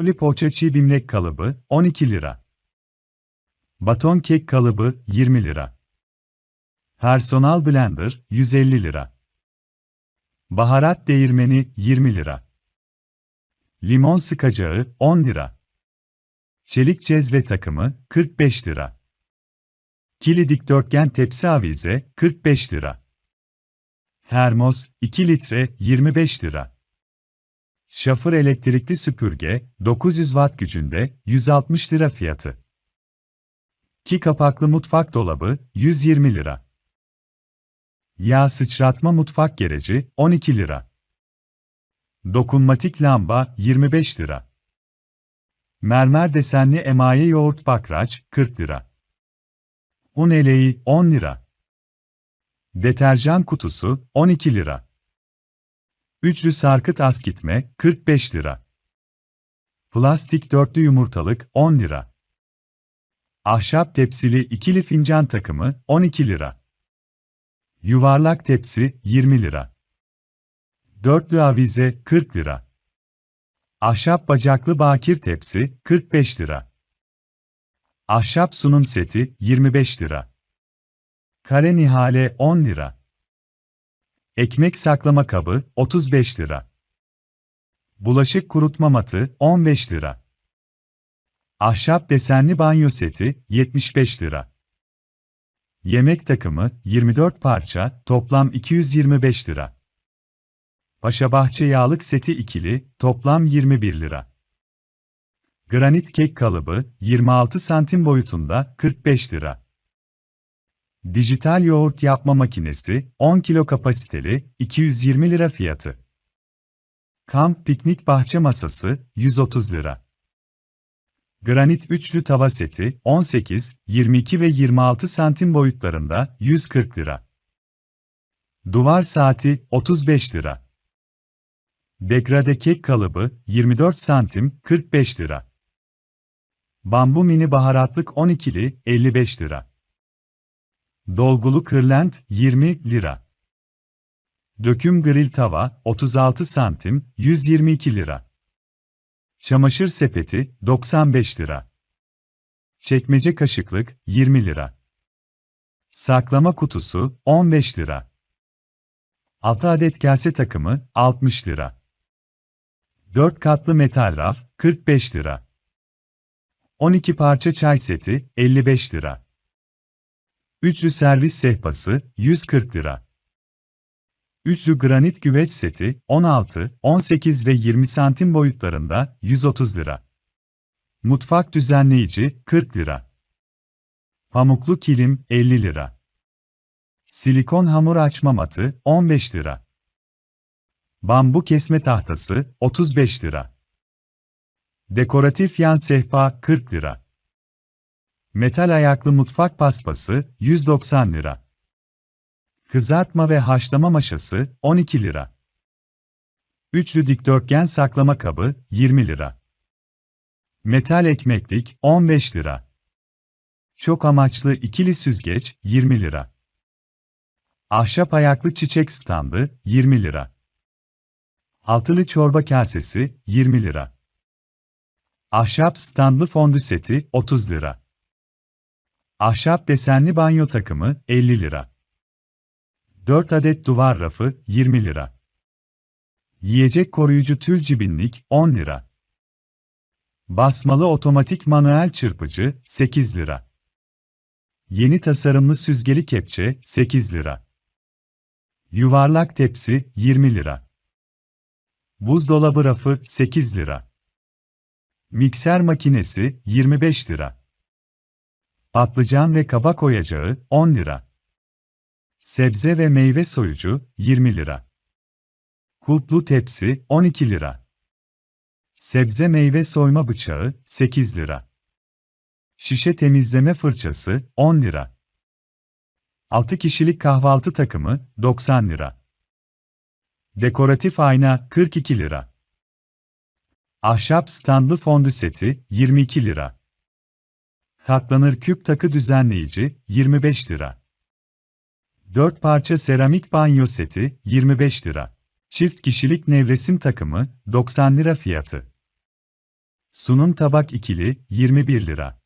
Oli poğaça çiğ bimlek kalıbı 12 lira. Baton kek kalıbı 20 lira. Personal blender 150 lira. Baharat değirmeni 20 lira. Limon sıkacağı 10 lira. Çelik cezve takımı 45 lira. Kili dikdörtgen tepsi avize 45 lira. Termos 2 litre 25 lira. Şafır elektrikli süpürge 900 watt gücünde 160 lira fiyatı. Ki kapaklı mutfak dolabı 120 lira. Yağ sıçratma mutfak gereci 12 lira. Dokunmatik lamba 25 lira. Mermer desenli emaye yoğurt bakraç 40 lira. Un eleği 10 lira. Deterjan kutusu 12 lira. Üçlü sarkıt askitme 45 lira. Plastik dörtlü yumurtalık 10 lira. Ahşap tepsili ikili fincan takımı 12 lira. Yuvarlak tepsi 20 lira. Dörtlü avize 40 lira. Ahşap bacaklı bakir tepsi 45 lira. Ahşap sunum seti 25 lira. Kare nihale 10 lira. Ekmek saklama kabı 35 lira. Bulaşık kurutma matı 15 lira. Ahşap desenli banyo seti 75 lira. Yemek takımı 24 parça, toplam 225 lira. Paşabahçe yağlık seti ikili, toplam 21 lira. Granit kek kalıbı 26 santim boyutunda 45 lira. Dijital yoğurt yapma makinesi 10 kilo kapasiteli 220 lira fiyatı. Kamp piknik bahçe masası 130 lira. Granit üçlü tava seti 18, 22 ve 26 santim boyutlarında 140 lira. Duvar saati 35 lira. Degrade kek kalıbı 24 santim 45 lira. Bambu mini baharatlık 12'li 55 lira. Dolgulu kırlent 20 lira. Döküm grill tava 36 santim 122 lira. Çamaşır sepeti 95 lira. Çekmece kaşıklık 20 lira. Saklama kutusu 15 lira. 6 adet kase takımı 60 lira. 4 katlı metal raf 45 lira. 12 parça çay seti 55 lira. Üçlü servis sehpası 140 lira. Üçlü granit güveç seti 16, 18 ve 20 santim boyutlarında 130 lira. Mutfak düzenleyici 40 lira. Pamuklu kilim 50 lira. Silikon hamur açma matı 15 lira. Bambu kesme tahtası 35 lira. Dekoratif yan sehpa 40 lira. Metal ayaklı mutfak paspası 190 lira. Kızartma ve haşlama maşası 12 lira. Üçlü dikdörtgen saklama kabı 20 lira. Metal ekmeklik 15 lira. Çok amaçlı ikili süzgeç 20 lira. Ahşap ayaklı çiçek standı 20 lira. Altılı çorba kasesi 20 lira. Ahşap standlı fondü seti 30 lira. Ahşap desenli banyo takımı 50 lira. 4 adet duvar rafı 20 lira. Yiyecek koruyucu tül cibinlik 10 lira. Basmalı otomatik manuel çırpıcı 8 lira. Yeni tasarımlı süzgeli kepçe 8 lira. Yuvarlak tepsi 20 lira. Buzdolabı rafı 8 lira. Mikser makinesi 25 lira. Patlıcan ve kabak oyacağı 10 lira. Sebze ve meyve soyucu 20 lira. Kulplu tepsi 12 lira. Sebze meyve soyma bıçağı 8 lira. Şişe temizleme fırçası 10 lira. 6 kişilik kahvaltı takımı 90 lira. Dekoratif ayna 42 lira. Ahşap standlı fondü seti 22 lira. Katlanır küp takı düzenleyici 25 lira. 4 parça seramik banyo seti 25 lira. Çift kişilik nevresim takımı 90 lira fiyatı. Sunum tabak ikili, 21 lira.